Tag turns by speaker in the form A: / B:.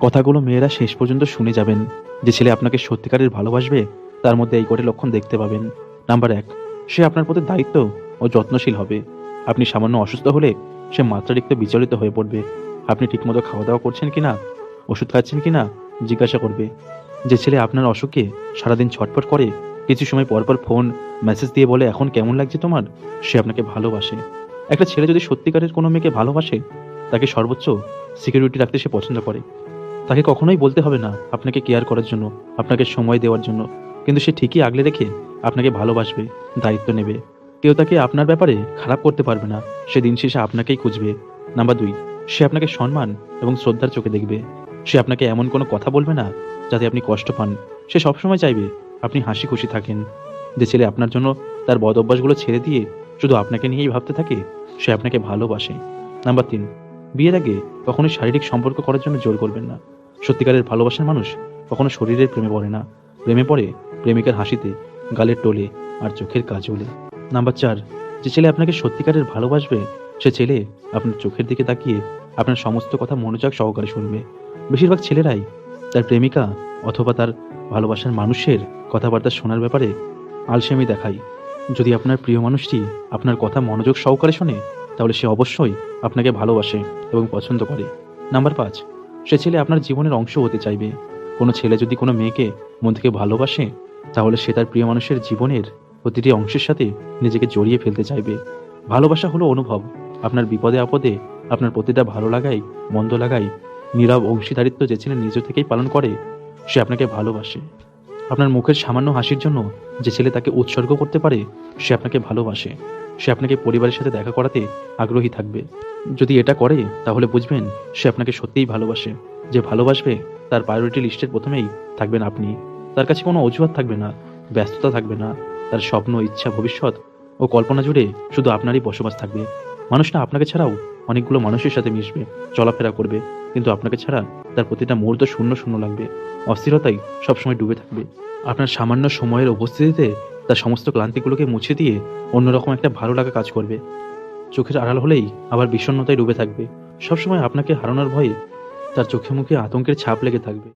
A: কথাগুলো মেয়েরা শেষ পর্যন্ত শুনে যাবেন। যে ছেলে আপনাকে সত্যিকারের ভালোবাসবে, তার মধ্যে এই কটি লক্ষণ দেখতে পাবেন। নাম্বার এক, সে আপনার প্রতি দায়িত্ব ও যত্নশীল হবে। আপনি সামান্য অসুস্থ হলে সে মাত্রাতিরিক্ত বিচলিত হয়ে পড়বে। আপনি ঠিকমতো খাওয়া দাওয়া করছেন কি না ওষুধ খাচ্ছেন কি না জিজ্ঞাসা করবে। যে ছেলে আপনার অসুখে সারাদিন ছটফট করে, কিছু সময় পরপর ফোন, মেসেজ দিয়ে বলে, এখন কেমন লাগছে তোমার? সে আপনাকে ভালোবাসে। একটা ছেলে যদি সত্যিকারের কোনো মেয়েকে ভালোবাসে, তাকে সর্বোচ্চ সিকিউরিটি রাখতে সে পছন্দ করে। তাকে কখনোই বলতে হবে না আপনাকে কেয়ার করার জন্য, আপনাকে সময় দেওয়ার জন্য। কিন্তু সে ঠিকই আগলে রেখে আপনাকে ভালোবাসবে, দায়িত্ব নেবে। কেউ তাকে আপনার ব্যাপারে খারাপ করতে পারবে না, সে দিন শেষে আপনাকেই খুঁজবে। নাম্বার দুই, সে আপনাকে সম্মান এবং শ্রদ্ধার চোখে দেখবে। সে আপনাকে এমন কোনো কথা বলবে না যাতে আপনি কষ্ট পান। সে সবসময় চাইবে আপনি হাসি খুশি থাকেন। যে ছেলে আপনার জন্য তার বদ অভ্যাসগুলো ছেড়ে দিয়ে শুধু আপনাকে নিয়েই ভাবতে থাকে, সে আপনাকে ভালোবাসে। নাম্বার তিন, বিয়ের আগে কখনোই শারীরিক সম্পর্ক করার জন্য জোর করবেন না। সত্যিকারের ভালোবাসার মানুষ কখনো শরীরের প্রেমে পড়ে না। প্রেমে পড়ে প্রেমিকার হাসিতে, গালের টোলে আর চোখের কাজলে। নাম্বার চার, যে ছেলে আপনাকে সত্যিকারের ভালোবাসবে, সে ছেলে আপনার চোখের দিকে তাকিয়ে আপনার সমস্ত কথা মনোযোগ সহকারে শুনবে। বেশিরভাগ ছেলেরাই তার প্রেমিকা অথবা তার ভালোবাসার মানুষের কথাবার্তা শোনার ব্যাপারে আলসেমি দেখায়। যদি আপনার প্রিয় মানুষটি আপনার কথা মনোযোগ সহকারে শোনে, তাহলে সে অবশ্যই আপনাকে ভালোবাসে এবং পছন্দ করে। নাম্বার পাঁচ সে ছেলে আপনার জীবনের অংশ হতে চাইবে। কোনো ছেলে যদি কোনো মেয়েকে মন থেকে ভালোবাসে, তাহলে সে তার প্রিয় মানুষের জীবনের প্রতিটি অংশের সাথে নিজেকে জড়িয়ে ফেলতে চাইবে। ভালোবাসা হলো অনুভব। আপনার বিপদে আপদে আপনার প্রতিটা ভালো লাগাই, মন্দ লাগাই, নীরব অংশীদারিত্ব যে ছেলে নিজ থেকেই পালন করে, সে আপনাকে ভালোবাসে। আপনার মুখের সামান্য হাসির জন্য যে ছেলে তাকে উৎসর্গ করতে পারে, সে আপনাকে ভালোবাসে। সে আপনাকে পরিবারের সাথে দেখা করাতে আগ্রহী থাকবে। যদি এটা করে, তাহলে বুঝবেন সে আপনাকে সত্যিই ভালোবাসে। যে ভালোবাসবে, তার প্রায়োরিটি লিস্টের প্রথমেই থাকবেন আপনি। তার কাছে কোনো অজুহাত থাকবে না, ব্যস্ততা থাকবে না, তার স্বপ্ন, ইচ্ছা, ভবিষ্যৎ ও কল্পনা জুড়ে শুধু আপনারই বসবাস থাকবে। মানুষটা আপনাকে ছাড়াও অনেকগুলো মানুষের সাথে মিশবে, চলাফেরা করবে, কিন্তু আপনাকে ছাড়া তার প্রতিটা মুহূর্ত শূন্য শূন্য লাগবে। অস্থিরতাই সবসময় ডুবে থাকবে। আপনার সামান্য সময়ের উপস্থিতিতে তার সমস্ত ক্লান্তিগুলোকে মুছে দিয়ে অন্যরকম একটা ভালো লাগা কাজ করবে। চোখের আড়াল হলেই আবার বিষণ্ণতায় ডুবে থাকবে। সবসময় আপনাকে হারানোর ভয়ে তার চোখে মুখে আতঙ্কের ছাপ লেগে থাকবে।